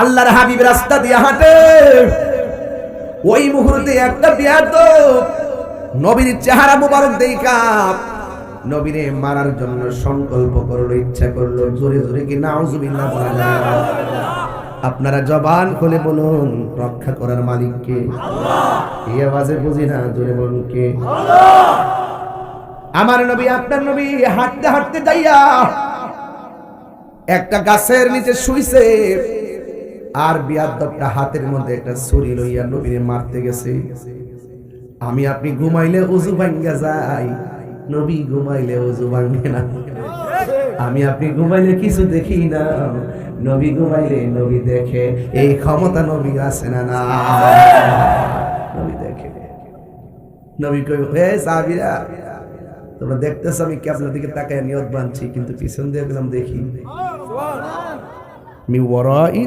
আল্লাহর হাবিব রাস্তা দিয়ে হাঁটে। ওই মুহূর্তে একটা বিয়াত নবীর চেহারা মুবারক দেখা। নবীরে মারার জন্য সংকল্প করল, ইচ্ছা করল, জোরে জোরে কি নাউজুবিল্লাহ বলা যায়। আপনারা জবান খুলে বলুন, রক্ষা করার মালিককে। এই আওয়াজে বুঝি না, জোরে বলুন কে? আমার নবী, আপনার নবী হাঁটতে হাঁটতে যাইয়া একটা গাছের নিচে শুইছে। আর বিয়াদবটা হাতের মধ্যে একটা ছুরি লইয়া নবীরে মারতে গেছে। আমি আপনি ঘুমাইলে উজু ভাঙ্গা যাই, নবী ঘুমাইলে উজু ভাঙ্গে না। আমি আপনি ঘুমাইলে কিছু দেখি না, নবী ঘুমাইলে নবী দেখে, এই ক্ষমতা নবী আছে না না? নবী দেখে। নবী কই হে সাহাবীরা, তোমরা দেখতেছ আমি কি দিকে তাকায় নিয়ত বানছি, কিন্তু পিছন দিয়ে গেলাম দেখি। মি ওয়ারাই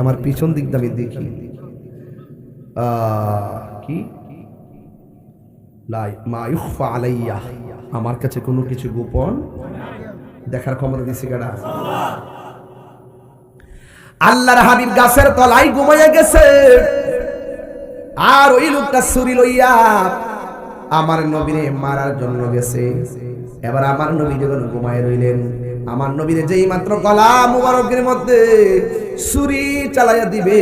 আমার পিছন দিক আমি দেখি। কি? আমার কাছে কোনো কিছু গোপন? দেখার ক্ষমতা দিছি কারা আল্লাহর হাবিব গাছের তলায় ঘুমাইয়া গেছে। আর ওই লোকটা ছুরি লইয়া আমার নবীরে মারার জন্য গেছে। এবার আমার নবী যখন ঘুমায় রইলেন আমার নবীরে যেই মাত্র গলা মুবারকের মধ্যে ছুরি চালাইয়া দিবে,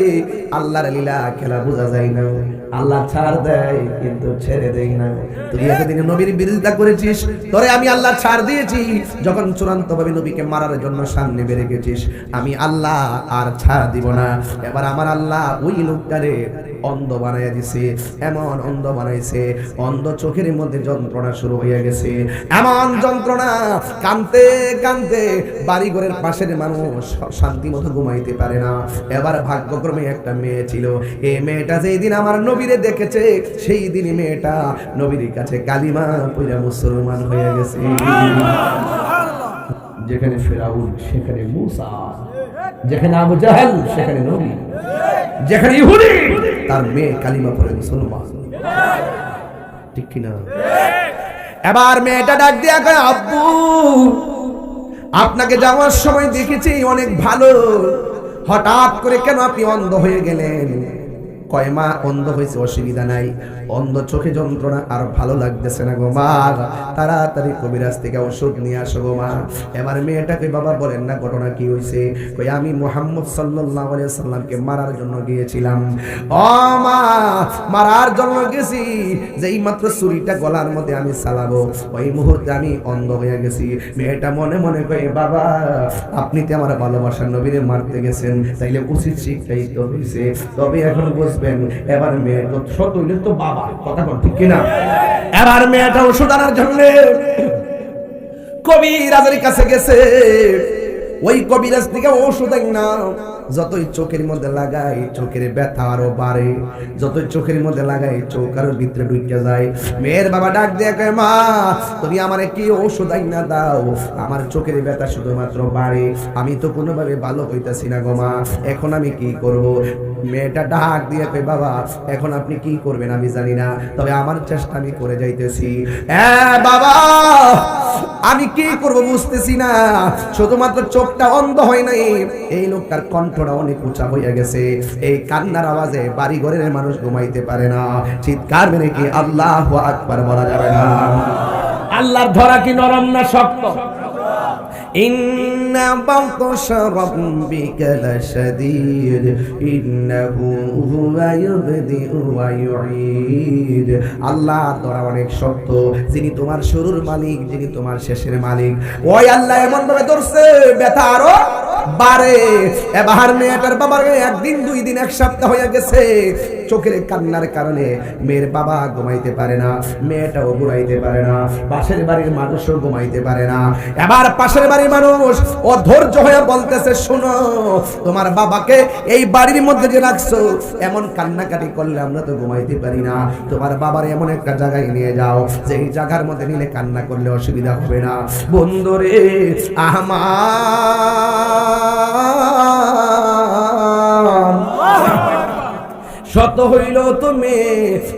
আল্লাহর লীলা খেলা বোঝা যায় না। আল্লাহ ছাড় দেয়, কিন্তু ছেড়ে দেয় না। তুই এতদিন নবীর বিরোধিতা করেছিস, তোরে আমি আল্লাহ ছাড় দিয়েছি। যখন চূড়ান্ত ভাবে নবীকে মারার জন্য সামনে বেড়ে গেছিস আমি আল্লাহ আর ছাড় দিব না। এবার আমার আল্লাহ ওই লোকটারে অন্ধ বানাইয়া দিছে, এমন অন্ধ বানাইছে, অন্ধ চোখের মধ্যে যন্ত্রণা শুরু হয়ে গেছে। এমন যন্ত্রণা, কানতে কানতে বাড়িঘরের পাশের মানুষ শান্তি মতো ঘুমাইতে পারে না। এবার ভাগ্যক্রমে একটা মেয়ে ছিল। এই মেয়েটা যেই দিন আমার নবীরে দেখেছে, সেই দিন মেয়েটা নবীর কাছে কালিমা পইরা মুসলমান হয়ে গেছে। যেখানে ফেরাউন, সেখানে মুসা, যেখানে আবু জাহেল, সেখানে নবী। যেখানে ইহুদি, তার মেয়ে কালিমা পড়ে মুসলমান। ঠিক কিনা? এবার মেয়েটা ডাক দিয়া কয়, আব্বু, আপনাকে যাওয়ার সময় দেখেছি, অনেক ভালো। হঠাৎ করে কেন আপনি অন্ধ হয়ে গেলেন? কয় মা, অন্ধ হয়েছে অসুবিধা নাই। অন্ধ চোখে যন্ত্রণা, আর ভালো লাগতেছে না গো মা। তাড়াতাড়ি কবিরাজ থেকে ওষুধ নিয়ে আসো গো মা। এবার মেয়েটাকে বাবা বলেন, না, ঘটনা কি হয়েছে কই আমি মোহাম্মদ আলাইহি সাল্লামকে মারার জন্য গিয়েছিলাম। ও মা, মারার জন্য গেছি। যেই মাত্র ছুরিটা গলার মধ্যে আমি চালাবো, ওই মুহূর্তে আমি অন্ধ হয়ে গেছি। মেয়েটা মনে মনে কয়ে, বাবা, আপনি তো আমার ভালোবাসার নবীরে মারতে গেছেন। তাইলে উচিত শিক্ষাই তো হয়েছে তবে এখন বুঝবেন এবার মেয়ে তো হইলে তো বাবা, কথা বল ঠিক কিনা? এবার মেয়েটা ওষুধ আনার জন্য কবিরাজের কাছে গেছে। ওই কবিরাজ থেকে ওষুধ না যতই চোখের মধ্যে লাগাই, চোখের ব্যথা আরও বাড়ে। যতই চোখের মধ্যে লাগাই, চোখ আরও ভিতরে ঢুকে যায়। মেয়ের বাবা ডাক দিয়ে কয়, মা, তুমি আমারে কি আইন না দাও? আমার চোখের ব্যথা শুধুমাত্র বাড়ে। আমি তো কোনোভাবে ভালো হইতাছি না গো মা। এখন আমি কি করব? মেয়েটা ডাক দিয়ে কয়, বাবা, এখন আপনি কি করবেন আমি জানি না। তবে আমার চেষ্টা আমি করে যাইতেছি। হ্যাঁ বাবা, আমি কি করব বুঝতেছি না। শুধুমাত্র চোখটা অন্ধ হয় নাই। এই লোকটার কণ্ঠটা অনেক উঁচা হইয়া গেছে। এই কান্নার আওয়াজে বাড়ি ঘরের মানুষ ঘুমাইতে পারে না। চিৎকার মেরে কি আল্লাহ আকবার বলা যাবে না। আল্লাহর ধরা কি নরম না শক্ত? إن بطش ربك لشديد إنه هو يبدئ ويعيد আল্লাহ তোরা অনেক শক্ত যিনি তোমার শুরুর মালিক যিনি তোমার শেষের মালিক ওই আল্লাহ এমন ভাবে ধরছে ব্যথা আরো বাড়ে এবার মেয়েটার বাবার একদিন দুই দিন এক সপ্তাহ হয়ে গেছে চোখের কান্নার কারণে মেয়ের বাবা ঘুমাইতে পারে না মেয়েটাও ঘুমাইতে পারে না পাশের বাড়ির মানুষও ঘুমাইতে পারে না এবার পাশের বাড়ির মানুষ, ও ধৈর্য হয়ে বলতেছে, শোনো, তোমার বাবাকে এই বাড়ির মধ্যে যে রাখছো, এমন কান্নাকাটি করলে আমরা তো ঘুমাইতে পারি না। তোমার বাবার এমন একটা জায়গায় নিয়ে যাও যে এই জায়গার মধ্যে নিলে কান্না করলে অসুবিধা হবে না। বন্ধুরে, আমার শত হইল তো মেয়ে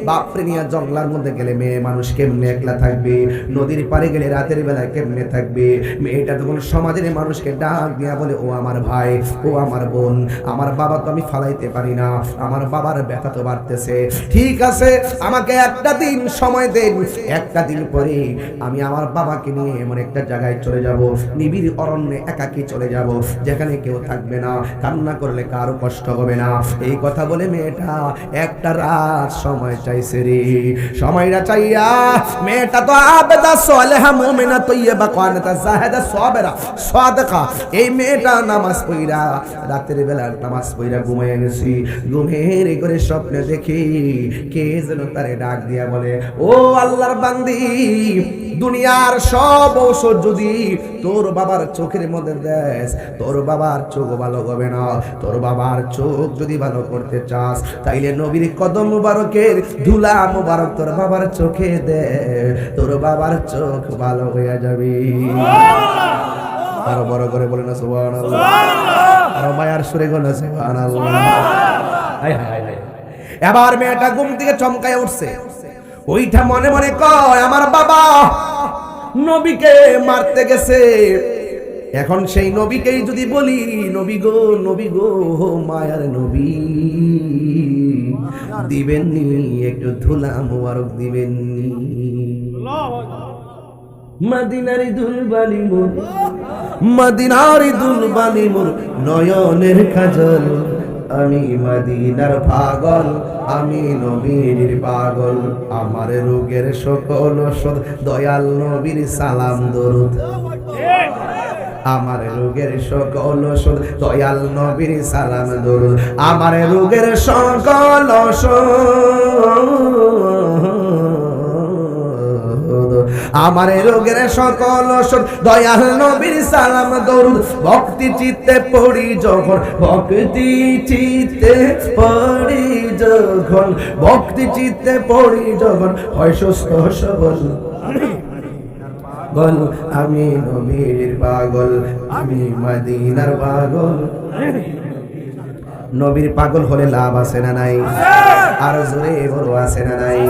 বাপরে নিয়ে জঙ্গলার মধ্যে গেলে মেয়ে মানুষ কেমনে একলা থাকবে? নদীর পাড়ে গেলে রাতের বেলা কেমনে থাকবে? মেয়েটা তখন সমাজের মানুষকে ডাক দিয়া বলে, ও আমার ভাই, ও আমার বোন, আমার বাবা তো আমি ফালাইতে পারি না, আমার বাবার ব্যথা তো বাড়তেছে। ঠিক আছে, আমাকে একটা দিন সময় দেন। একটা দিন পরে আমি আমার বাবাকে নিয়ে এমন একটা জায়গায় চলে যাব। নিবিড় অরণ্যে একাকি চলে যাব, যেখানে কেউ থাকবে না। কান্না করলে কারও কষ্ট হবে না। এই কথা বলে মেয়েটা একটা রাত সময় চাইছে রে। সময়টা চাইয়া মেয়েটা তো আবেদা, সালেহা, মুমিনা, তৈয়বা, কানাতা, জাহেদা, সাবেরা, সাদেকা। এই মেয়েটা নামাজ পইরা, রাতের বেলা নামাজ পইরা ঘুমায় গেছি। ঘুমের করে স্বপ্নে দেখি কে যেন তারে ডাক দিয়া বলে, ও আল্লাহর বান্দি দুনিয়ার সব ঔষধ যদি তোর বাবার চোখের মধ্যে দেস, তোর বাবার চোখ ভালো হবে না। তোর বাবার চোখ যদি ভালো করতে চাস, তাইলে নবীর কদম মুবারকের ধুলা মুবারক তোর বাবার চোখে দে। তোর বাবার চোখ ভালো হয়ে যাবে। আরও বড় করে বলে না, সুবহানাল্লাহ। আরও মায়ার সুরে গো না, সুবহানাল্লাহ। হায় হায় এবার মেয়েটা ঘুম থেকে চমকায় উঠছে। ওইটা মনে মনে কয়, আমার বাবা নবীকে মারতে গেছে। এখন সেই নবীকেই যদি বলি, নবী গো নবী গো মায়ার নবী, দিবেননি, একটু ধুলা মোবারক দিবেননি। মদিনারি দুলবালি মোর, মদিনারি দুলবালি মোর, নয়নের কাজল আমি মদিনার পাগল, আমি নবীর পাগল। আমার রোগের সকল ওষুধ, দয়াল নবীর সালাম দরুদ। আমার রোগের সকল ওষুধ, দয়াল নবীর সালাম দরুদ। আমার রোগের সকল ওষুধ আমার রোগের সকল ওষুধ দয়াল নবীর সালাম দরুদ ভক্তি চিত্তে পড়ি যখন ভক্তি চিত্তে পড়ি যখন ভক্তি চিত্তে পড়ি যখন হয় সুস্থ সবল। গল আমি নবীর পাগল আমি মদিনার পাগল। নবীর পাগল হলে লাভ আছে না নাই? আর জোরে বড় আছে না নাই?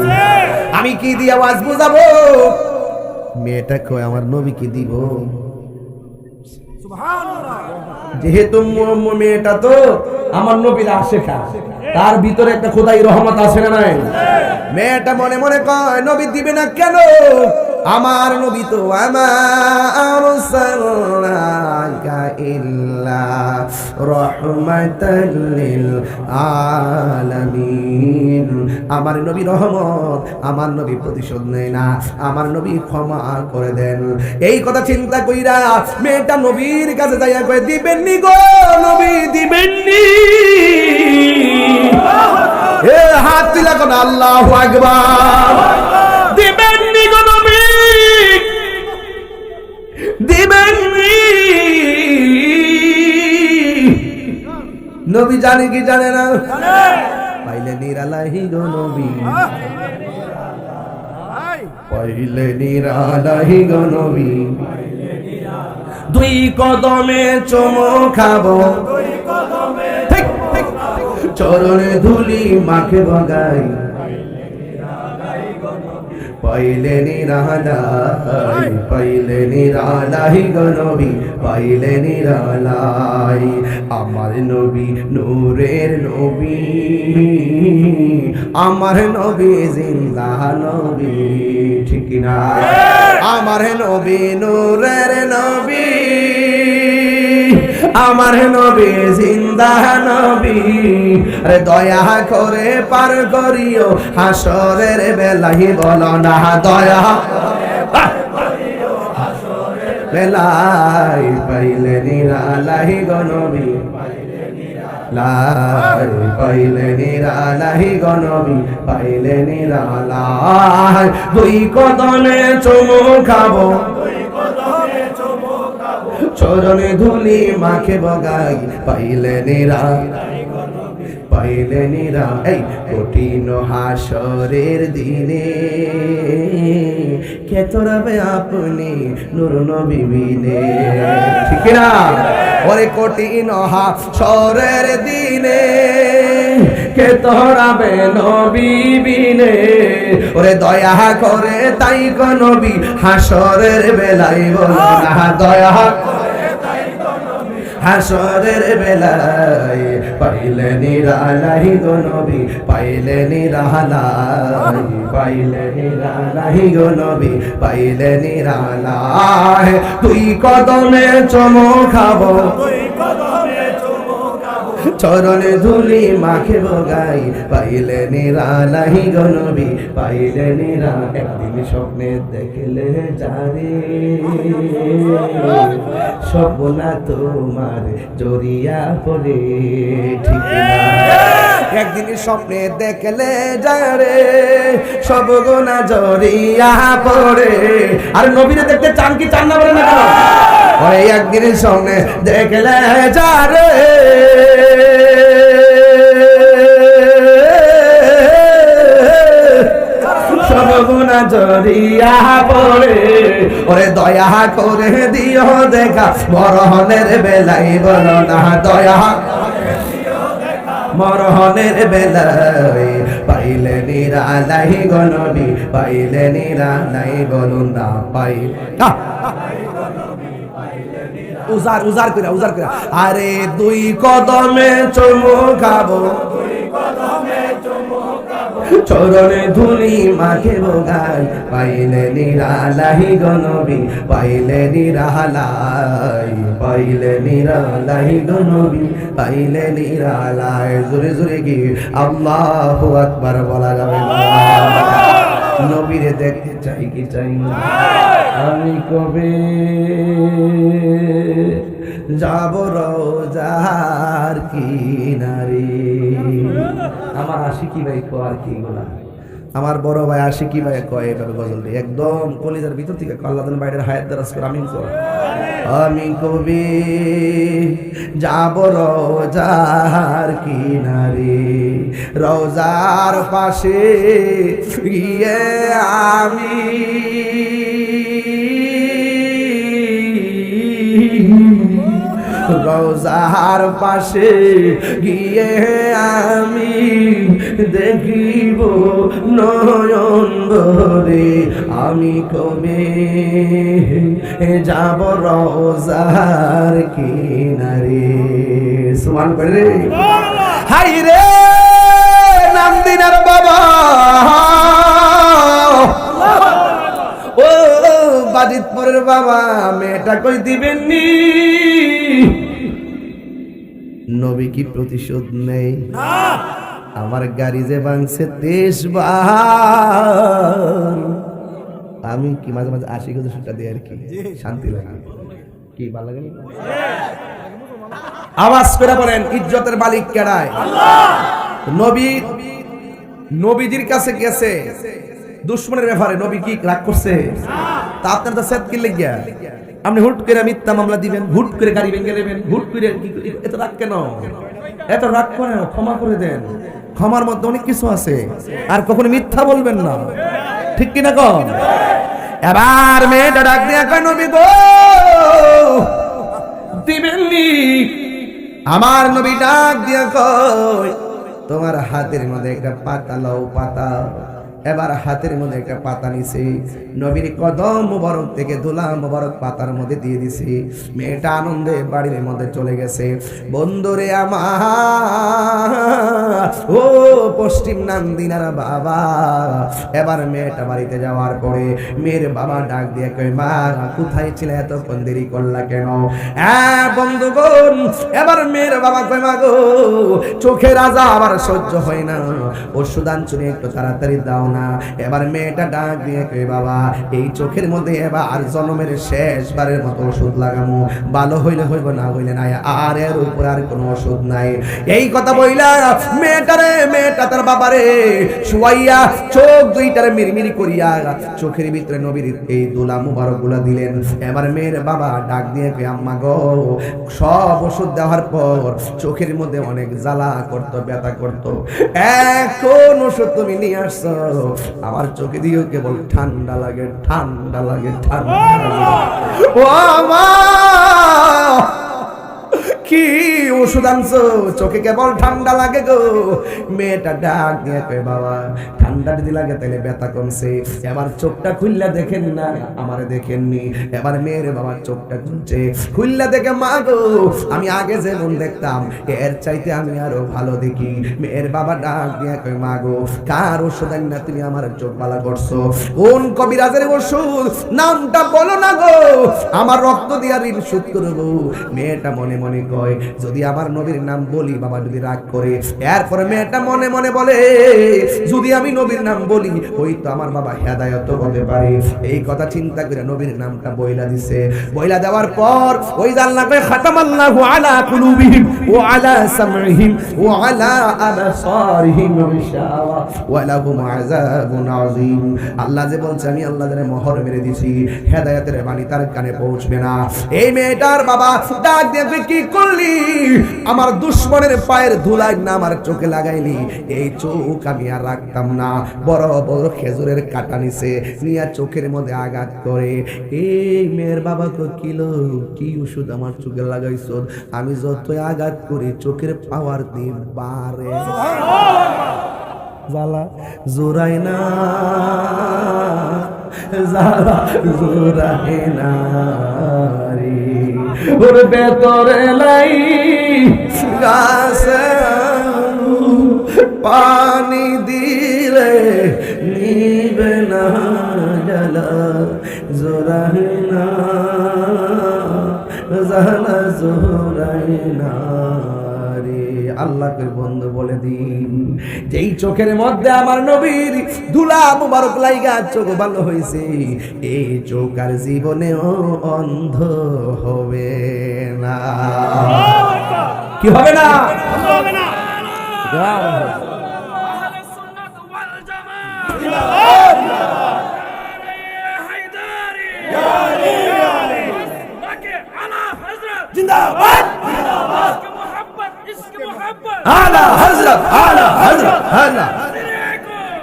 আমি কি দিয়ে আওয়াজ বুঝাবো? মেয়েটা কয় আমার নবীকে দিব। যেহেতু মেয়েটা তো আমার নবীর আশেখা তার ভিতরে একটা খোদাই রহমত আছে না নাই? মেয়েটা মনে মনে কয় নবী দিবে না কেন? আমার নবী তো আমার ইল্লা আলামিন। আমার নবী রহমত আমার নবী প্রতিশোধ নেয় না আমার নবী ক্ষমা করে দেন। এই কথা চিন্তা কইরা মেয়েটা নবীর কাছে যাইয়া কয়ে দিবেননি গো নবী দিবেননি। হাত তুলা কোন আল্লাহু আকবার। দিবেননি নবী জানে কি জানে না? পাইলে নিরালাহি গো নবী। পাইলে নিরালাহি গো নবী। দুই কদমে চমো খাব। চরণে ধুলি মাকে বগাই। পাইলে নিরালাই পাইলে নিরালাই গো নবী পাইলে নিরালাই। আমার নবী নূরের নবী আমার নবী জিন্দা নবী ঠিক না আমার নবী নূরের নবী। আমার নবী, জিন্দা নবী। আরে দয়া করে পার করিও, হাসরের বেলাহি বলো না, দয়া বেলাই পাইলে নিরালাহি গনবী পাইলে নিরালাহি গনবী পাইলে নিরালাই দুই কদমে চুমু খাব। চরণে ধুলি মাখে বগাই, পাইলে নিরা পাইলে নিরা, এই কঠিন হাসরের দিনে। কে তোরাবে আপনি নুর নবী বিনে? ঠিক না ওরে কঠিন হাসরের দিনে, কে তোরাবে নবী বিনে? ওরে দয়া করে তাই গো নবী, হাসরের বেলায় বলো না, দয়া হাসরের বেলায় পাইলে নিরালাই গো নবী, পাইলে নিরালাই পাইলে নিরালাই গো নবী, পাইলে নিরালাই তুই কদমে চমো খাব। চরণে ধুলি মাখে বগাই পাইলে নিরালাহি গনবি নবী, পাইলে নিরা একদিন স্বপ্নে দেখলে যারে স্বপ্না তোমার জড়িয়া পড়ে, ঠিক না। একদিন স্বপ্নে দেখলে যারে সব গোনা জড়িয়া পড়ে। আর নবীরে দেখতে চান কি চান না বলে না ওই একদিন স্বপ্নে দেখলে যারে সব ওরে দয়া করে দিও দেখা মরহনের বেলাই বলো না দয়া। মরহনের বেলায় পাইলে নিরালাই গণবি পাইলে নিরালাই বলুন না পাই! উজার উজার করে উজার করে আরে দুই কদমে চমু খাব চরণে ধুলি মাখে বোগাই পাইলে নিরালাহি গনবি পাইলে নিরালাই পাইলে নিরালাহি গনবি পাইলে নিরালাই জোরে জোরে কি? আল্লাহ আকবার বলা যাবে না। নবীরে দেখতে চাই কি চাই না? আমি কবে যাব রোজার কিনারে? আমার আশিকি ভাই কয় কি বলা? আমার বড় ভাই আশিকি ভাই কয় এভাবে গজল দিয়ে। একদম কলিজার ভিতর থেকে আল্লাহ বাইরের হায়াত দারাজ করে আমি আমি কবি যাব রোজার কিনারে? রোজার পাশে গিয়ে আমি রোজার পাশে গিয়ে আমি দেখিব নয়ন ভরে। আমি কবে যাব রোজার কিনারে। সুমান করে হাই রে নাম দিনার বাবা। ও, বাজিতপুরের বাবা, মেয়েটা কই দিবেননি? নবী কি প্রতিশোধ নেই? আমার গাড়ি যে ভাঙছে দেশ আমি কি মাঝে মাঝে আশি গজ সেটা দিই আর কি? শান্তি লাগে। কি ভালো লাগে আওয়াজ করে বলেন ইজ্জতের মালিক কেডায়? নবী নবীজির কাছে গেছে। দুশ্মনের ব্যাপারে নবী কি রাগ করছে? তা আপনার তো সেদ কিনলে গিয়া আপনি হুট করে মিথ্যা মামলা দিবেন, হুট করে গাড়ি ভেঙে দেবেন, হুট করে এত রাগ কেন? এত রাগ করে ক্ষমা করে দেন। ক্ষমার মধ্যে অনেক কিছু আছে, আর কখনো মিথ্যা বলবেন না। ঠিক কিনা কন? এবার মেয়েটা ডাক দিয়া কয়, নবী গো, দিবেননি? আমার নবী ডাক দিয়া কয়, তোমার হাতের মধ্যে একটা পাতা লও, পাতা। এবার হাতের মধ্যে একটা পাতা নিছে নবীর কদম মুবারক থেকে দোলা মুবারক পাতার মধ্যে দিয়ে দিছে। মেয়েটা আনন্দে বাড়ির মধ্যে চলে গেছে। বন্ধুরে আমার, ও পশ্চিম নান্দিনার বাবা, এবার মেয়েটা বাড়িতে যাওয়ার পরে মেয়ের বাবা ডাক দিয়ে কয়, মা, কোথায় ছিলে এতক্ষণ দেরি করলা কেন? হ্যাঁ বন্ধুগণ, এবার মেয়ের বাবা কয়, মা গো চোখে রাজা আবার সহ্য হয় না। ওষুধ আনছুনি একটু তাড়াতাড়ি দাও না। এবার মেয়েটা ডাক দিয়ে কয় বাবা, এই চোখের মধ্যে এবার জন্মের শেষবারের মতো ওষুধ লাগামো। ভালো হইলে হইব, না হইলে নাই। আর এর উপর আর কোনো ওষুধ নাই। এই কথা বইলা মেয়েটারে মেয়েটা তার বাবারে শুয়াইয়া চোখ দুইটারে মিরমিরি করিয়া চোখের ভিতরে নবীর এই দোলা মুবারকগুলা দিলেন। এবার মেয়ের বাবা ডাক দিয়ে কে আম্মা গো, সব ওষুধ দেওয়ার পর চোখের মধ্যে অনেক জ্বালা করতো, ব্যথা করতো। এখন ওষুধ তুমি নিয়ে আসছো। আমার চোখে দিয়ে কেবল ঠান্ডা লাগে ঠান্ডা লাগে ঠান্ডা লাগে। ও আমার কি ওষুধ আনছো? চোখে কেবল ঠান্ডা লাগে গো। মেয়েটা ডাক কয়, বাবা, ঠান্ডা যদি লাগে তাহলে ব্যথা কমছে। এবার চোখটা খুললা দেখেন না, আমারে দেখেননি। এবার মেয়ের বাবার চোখটা খুলছে। খুললা দেখে, মা গো, আমি আগে যেমন দেখতাম, এর চাইতে আমি আরও ভালো দেখি। মেয়ের বাবা ডাক কয়, মা গো, কার ওষুধ আনি না তুমি আমার চোখ বালা করছ? কোন কবিরাজের ওষুধ? নামটা বলো না গো। আমার রক্ত দিয়া ঋণ শোধ করব। মেয়েটা মনে মনে কয় যদি আমার নবীর নাম বলি, বাবা যদি রাগ করে, এরপরে মেয়েটা মনে মনে বলে, যদি আমি নবীর নাম বলি, ওই তো আমার বাবা হেদায়ত হতে পারে। এই কথা চিন্তা করে নবীর নামটা বইলা দিছে। বইলা দেওয়ার পর ওই আল্লাহ কয় খাতামাল্লাহু আলা কুলুবিহিম ওয়া আলা সামঈহিম ওয়া আলা আবসারিহিম গিশাওয়া ওয়া লাহুম আযাবুন আযীম। আল্লাহ যে বলছে, আমি আল্লাহ যারা মোহর মেরে দিছি, হেদায়েতের বাণী তার কানে পৌঁছবে না। এই মেয়েটার বাবা ডাক দিয়ে কি করলি? আমার দুশ্মনের পায়ের ধুলাই না আমার চোখে লাগাইলি এই চোখ আমি আর রাখতাম না। বড় বড় খেজুরের কাটা নিছে নিয়ে চোখের মধ্যে আঘাত করে। এই মেয়ের বাবা তো কিলো কি ওষুধ আমার চোখে লাগাইছ? আমি যতই আঘাত করি, চোখের পাওয়ার দিন বাড়ে। জালা জোরাই না জালা জোরাই না ওর ভেতরে লাই পানি দিলে নিবে না জালা জোরাই না জালা জোরাই না। আল্লাহকে বন্ধু বলে দিন। যেই চোখের মধ্যে আমার নবীর ধুলা মুবারক লাইগা চোখ ভালো হয়েছে এই চোখ আর জীবনেও অন্ধ হবে না। কি হবে না? হবে না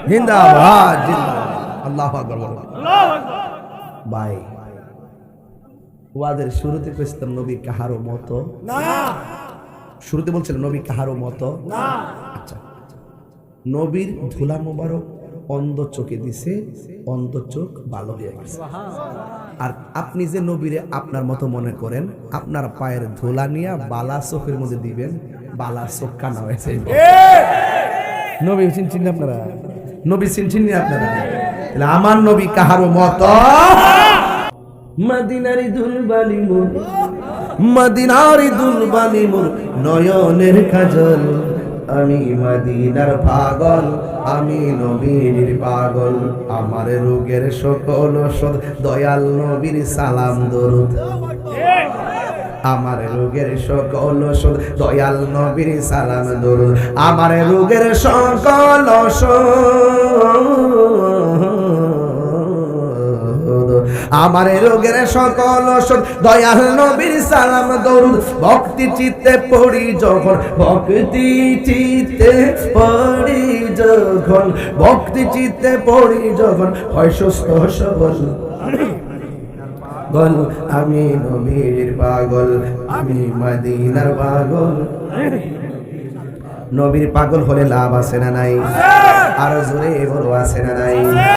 জিন্দাবাদ আল্লাহু আকবার ওয়াদের শুরুতে কইছিলাম নবী কাহারও মতো? না। শুরুতে বলছিলাম নবী কাহারও মতো? না। আচ্ছা। নবীর ধুলা মোবারক অন্ধ চোখে দিছে অন্ধ চোখ ভালো হয়ে গেছে। আর আপনি যে নবীরে আপনার মতো মনে করেন আপনার পায়ের ধুলা নিয়ে বালা চোখের মধ্যে দিবেন বালা চোখ কানা হয়েছে নবী চিনছেন আপনারা? নবী চিনছেন না আপনারা? তাহলে আমার নবী কাহারও মত? মদিনারি দুলবালি মোর, মদিনারি দুলবালি মোর, নয়নের কাজল আমি মদিনার পাগল, আমি নবীর পাগল। আমার রোগের সকল দয়াল নবীর সালাম দরুদ। আমার রোগের সকল ওষুধ, দয়াল নবীর সালাম দরুদ। আমার রোগের সকল আমার রোগের সকল ওষুধ, দয়াল নবীর সালাম দরুদ। ভক্তি চিত্তে পড়ি যখন, ভক্তি চিত্তে পড়ি যখন, ভক্তি চিত্তে পড়ি যখন, হয় সুস্থ সবল। গল আমি নবীর পাগল আমি মদিনার পাগল। নবীর পাগল হলে লাভ আছে না নাই? আর জোরে বলো আছে না নাই?